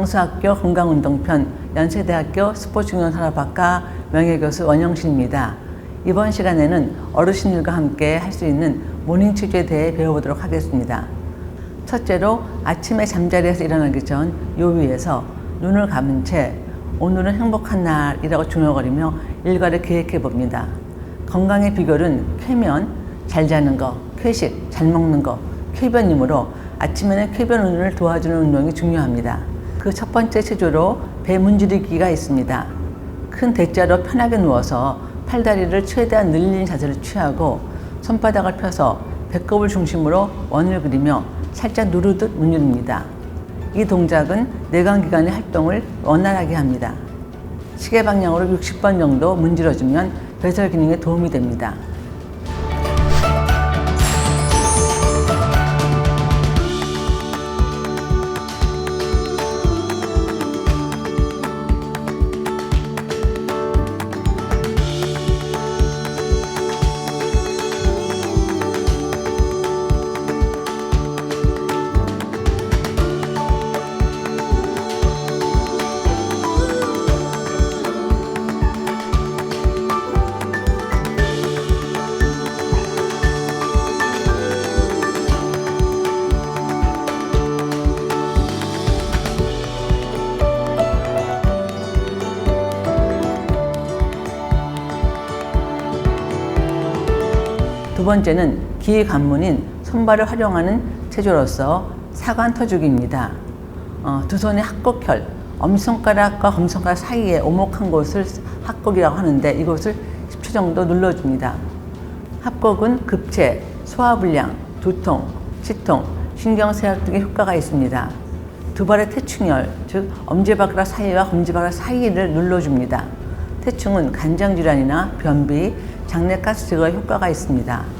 장수학교 건강운동편 연세대학교 스포츠경영산업학과 명예교수 원영신입니다. 이번 시간에는 어르신들과 함께 할 수 있는 모닝 치즈에 대해 배워보도록 하겠습니다. 첫째로 아침에 잠자리에서 일어나기 전 요위에서 눈을 감은 채 오늘은 행복한 날이라고 중얼거리며 일과를 계획해 봅니다. 건강의 비결은 쾌면, 잘 자는 거, 쾌식, 잘 먹는 거, 쾌변이므로 아침에는 쾌변 운동을 도와주는 운동이 중요합니다. 그 첫 번째 체조로 배 문지르기가 있습니다. 큰 대자로 편하게 누워서 팔다리를 최대한 늘린 자세를 취하고 손바닥을 펴서 배꼽을 중심으로 원을 그리며 살짝 누르듯 문지릅니다. 이 동작은 내관기관의 활동을 원활하게 합니다. 시계 방향으로 60번 정도 문질러주면 배설 기능에 도움이 됩니다. 두 번째는 기의 관문인 손발을 활용하는 체조로서 사관 터주기입니다. 어, 두 손의 합곡혈, 엄지손가락과 검지손가락 사이에 오목한 곳을 합곡이라고 하는데 이곳을 10초 정도 눌러줍니다. 합곡은 급체, 소화불량, 두통, 치통, 신경쇠약 등의 효과가 있습니다. 두 발의 태충혈, 즉 엄지발가락 사이와 검지발가락 사이를 눌러줍니다. 태충은 간장질환이나 변비, 장내 가스 제거에 효과가 있습니다.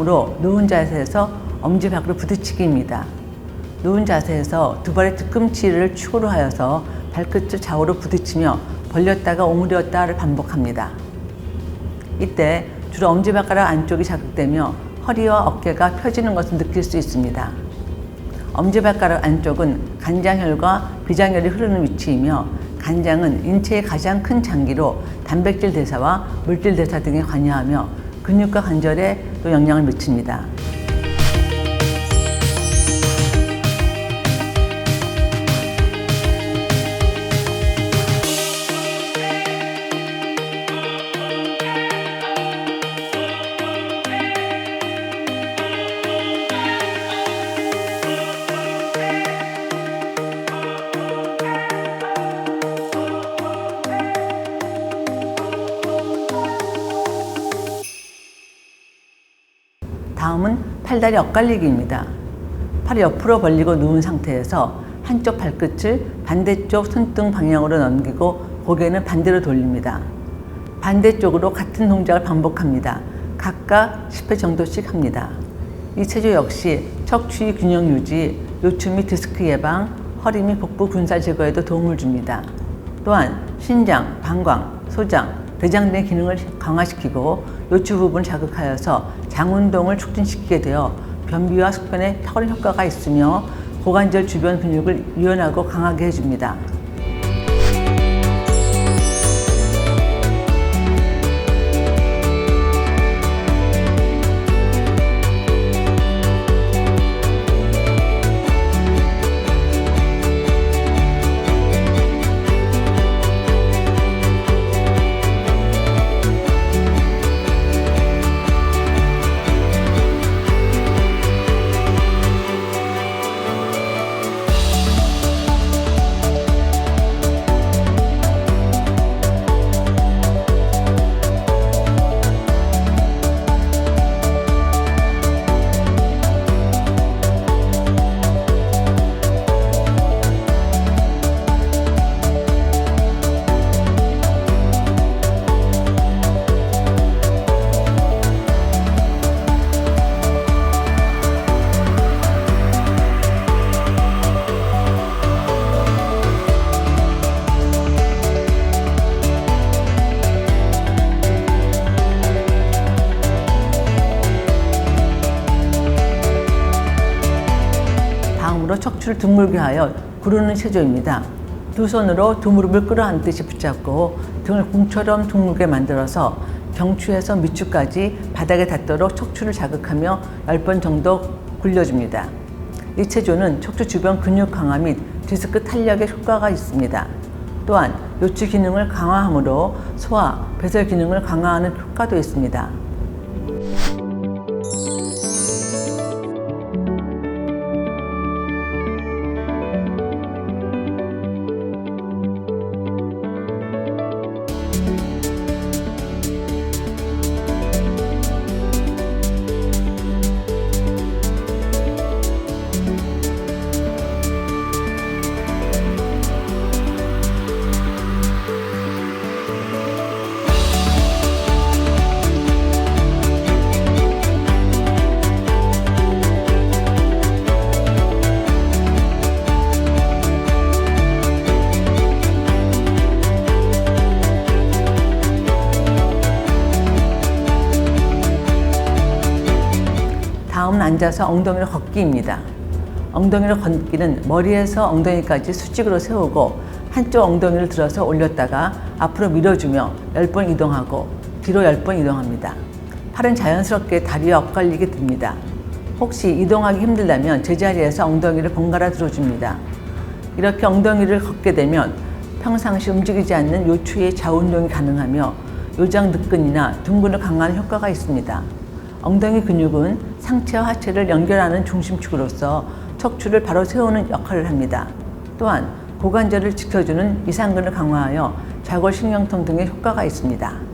다음으로 누운 자세에서 엄지 밖으로 부딪히기입니다. 누운 자세에서 두 발의 뒤꿈치를 축으로 하여서 발끝을 좌우로 부딪히며 벌렸다가 오므렸다를 반복합니다. 이때 주로 엄지발가락 안쪽이 자극되며 허리와 어깨가 펴지는 것을 느낄 수 있습니다. 엄지발가락 안쪽은 간장혈과 비장혈이 흐르는 위치이며 간장은 인체의 가장 큰 장기로 단백질 대사와 물질 대사 등에 관여하며 근육과 관절에 또 영향을 미칩니다. 다음은 팔다리 엇갈리기입니다. 팔을 옆으로 벌리고 누운 상태에서 한쪽 발끝을 반대쪽 손등 방향으로 넘기고 고개는 반대로 돌립니다. 반대쪽으로 같은 동작을 반복합니다. 각각 10회 정도씩 합니다. 이 체조 역시 척추의 균형 유지, 요추 및 디스크 예방, 허리 및 복부 군살 제거에도 도움을 줍니다. 또한 신장, 방광, 소장, 대장 등 기능을 강화시키고 요추 부분을 자극하여서 장 운동을 촉진시키게 되어 변비와 숙변에 탁월한 효과가 있으며 고관절 주변 근육을 유연하고 강하게 해줍니다. 다음으로 척추를 둥글게 하여 구르는 체조입니다. 두 손으로 두 무릎을 끌어안듯이 붙잡고 등을 공처럼 둥글게 만들어서 경추에서 밑추까지 바닥에 닿도록 척추를 자극하며 10번 정도 굴려줍니다. 이 체조는 척추 주변 근육 강화 및 디스크 탄력에 효과가 있습니다. 또한 요추 기능을 강화하므로 소화, 배설 기능을 강화하는 효과도 있습니다. 앉아서 엉덩이로 걷기입니다. 엉덩이로 걷기는 머리에서 엉덩이까지 수직으로 세우고 한쪽 엉덩이를 들어서 올렸다가 앞으로 밀어주며 10번 이동하고 뒤로 10번 이동합니다. 팔은 자연스럽게 다리와 엇갈리게 듭니다. 혹시 이동하기 힘들다면 제자리에서 엉덩이를 번갈아 들어줍니다. 이렇게 엉덩이를 걷게 되면 평상시 움직이지 않는 요추의 좌운동이 가능하며 요장 늑근이나 둥근을 강화하는 효과가 있습니다. 엉덩이 근육은 상체와 하체를 연결하는 중심축으로서 척추를 바로 세우는 역할을 합니다. 또한 고관절을 지켜주는 이상근을 강화하여 좌골신경통 등의 효과가 있습니다.